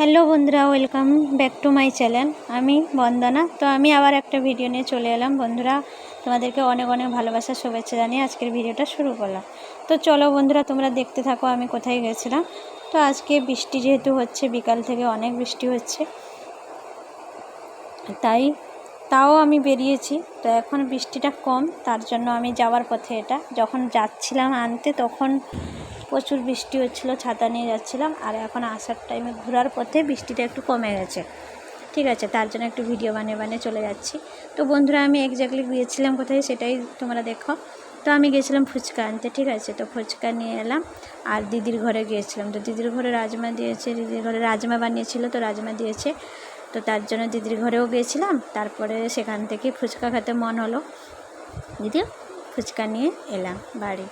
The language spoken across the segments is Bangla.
হ্যালো বন্ধুরা, welcome back to my channel. আমি বন্দনা। তো আমি আবার একটা ভিডিও নিয়ে চলে এলাম। বন্ধুরা, তোমাদেরকে অনেক অনেক ভালোবাসার শুভেচ্ছা জানিয়ে আজকের ভিডিওটা শুরু করলাম। তো চলো বন্ধুরা, তোমরা দেখতে থাকো আমি কোথায় গেছিলাম। তো আজকে বৃষ্টি যেহেতু হচ্ছে, বিকাল থেকে অনেক বৃষ্টি হচ্ছে। তাই, তাও আমি বেরিয়েছি। তো এখন বৃষ্টিটা কম, তার জন্য আমি যাওয়ার পথে এটা। যখন যাচ্ছিলাম আনতে, তখন প্রচুর বৃষ্টি হচ্ছিল, ছাতা নিয়ে যাচ্ছিলাম আর এখন আসার টাইমে ঘোরার পথে বৃষ্টিটা একটু কমে গেছে। ঠিক আছে, তার জন্য একটু ভিডিও বানিয়ে বানিয়ে চলে যাচ্ছি। তো বন্ধুরা, আমি এক্স্যাক্টলি গিয়েছিলাম কোথায় সেটাই তোমরা দেখো। তো আমি গেছিলাম ফুচকা আনতে, ঠিক আছে? তো ফুচকা নিয়ে এলাম আর দিদির ঘরে গিয়েছিলাম। তো দিদির ঘরে রাজমা দিয়েছে, দিদির ঘরে রাজমা বানিয়েছিল, তো রাজমা দিয়েছে। তো তার জন্য দিদির ঘরেও গিয়েছিলাম, তারপরে সেখান থেকে ফুচকা খেতে মন হলো। দিদি, ফুচকা নিয়ে এলাম বাড়ি।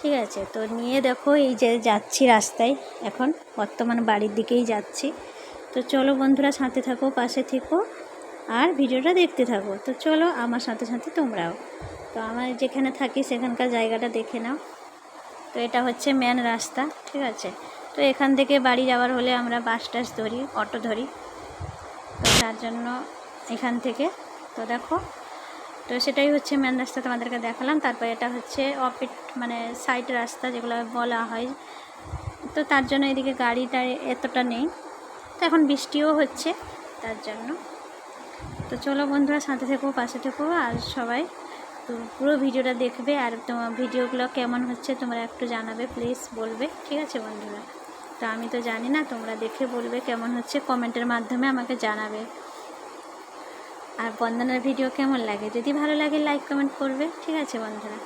ঠিক আছে, তো নিয়ে দেখো এই যে যাচ্ছি রাস্তায়। এখন বর্তমান বাড়ির দিকেই যাচ্ছি। তো চলো বন্ধুরা সাথে থাকো, পাশে থেকো আর ভিডিওটা দেখতে থাকো। তো চলো আমার সাথে সাথে তোমরাও। তো আমার যেখানে থাকি সেখানকার জায়গাটা দেখে নাও। তো এটা হচ্ছে মেন রাস্তা, ঠিক আছে। তো এখান থেকে বাড়ি যাওয়ার হলে আমরা বাস টাস ধরি অটো ধরি। তো তার জন্য এখান থেকে, তো দেখো তো সেটাই হচ্ছে মেন রাস্তা তোমাদেরকে দেখালাম। তারপর এটা হচ্ছে অপিট মানে সাইড রাস্তা যেগুলো বলা হয়। তো তার জন্য এদিকে গাড়িটা এতটা নেই। তো এখন বৃষ্টিও হচ্ছে তার জন্য। তো চলো বন্ধুরা, সাথে থেকো, পাশে থেকো আর সবাই। তো পুরো ভিডিওটা দেখবে আর তোমার ভিডিওগুলো কেমন হচ্ছে তোমরা একটু জানাবে প্লিজ বলবে। ঠিক আছে বন্ধুরা? তো আমি তো জানি না, তোমরা দেখে বলবে কেমন হচ্ছে। কমেন্টের মাধ্যমে আমাকে জানাবে। আর বন্দনার ভিডিও কেমন লাগে? যদি ভালো লাগে লাইক কমেন্ট করবে। ঠিক আছে, বন্ধুরা?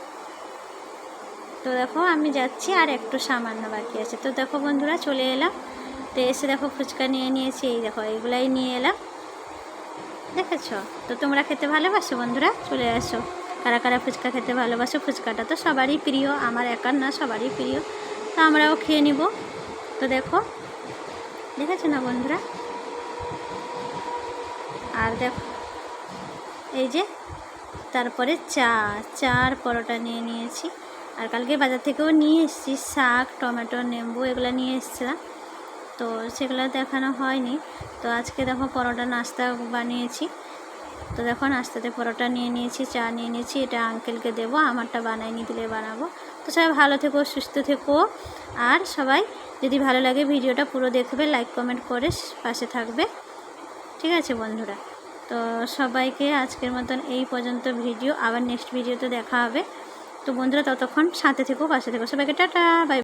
তো দেখো, আমি যাচ্ছি, আর একটু সামান্য বাকি আছে। তো দেখো, বন্ধুরা, চলে এলাম। তো এসে দেখো, ফুচকা নিয়ে নিয়েছি। এই দেখো, এইগুলাই নিয়ে এলাম। দেখেছ? তো তোমরা খেতে ভালোবাসো, বন্ধুরা? চলে আসো। কারা কারা ফুচকা খেতে ভালোবাসো, ফুচকাটা তো সবারই প্রিয়। আমার একার না, সবারই প্রিয়। তো আমরাও খেয়ে নিব। তো দেখো, দেখেছ না, বন্ধুরা? আর দেখো এই যে, তারপরে চা, চার পরোটা নিয়ে নিয়েছি। আর কালকে বাজার থেকেও নিয়ে এসেছি, শাক, টমেটো, নেম্বু, এগুলো নিয়ে এসেছিলাম। তো সেগুলো দেখানো হয়নি। তো আজকে দেখো পরোটা নাস্তা বানিয়েছি। তো দেখো নাস্তাতে পরোটা নিয়ে নিয়েছি, চা নিয়ে নিয়েছি। এটা আঙ্কেলকে দেবো, আমারটা বানাইনি দিলে বানাবো। তো সবাই ভালো থেকো, সুস্থ থেকো। আর সবাই যদি ভালো লাগে ভিডিওটা পুরো দেখবে লাইক কমেন্ট করে পাশে থাকবে। ঠিক আছে বন্ধুরা। তো সবাইকে আজকের মতন এই পর্যন্ত ভিডিও। আবার নেক্সট ভিডিওতে দেখা হবে। তো বন্ধুরা, ততক্ষণ সাথে থেকো, পাশে থেকো। সবাইকে টাটা বাই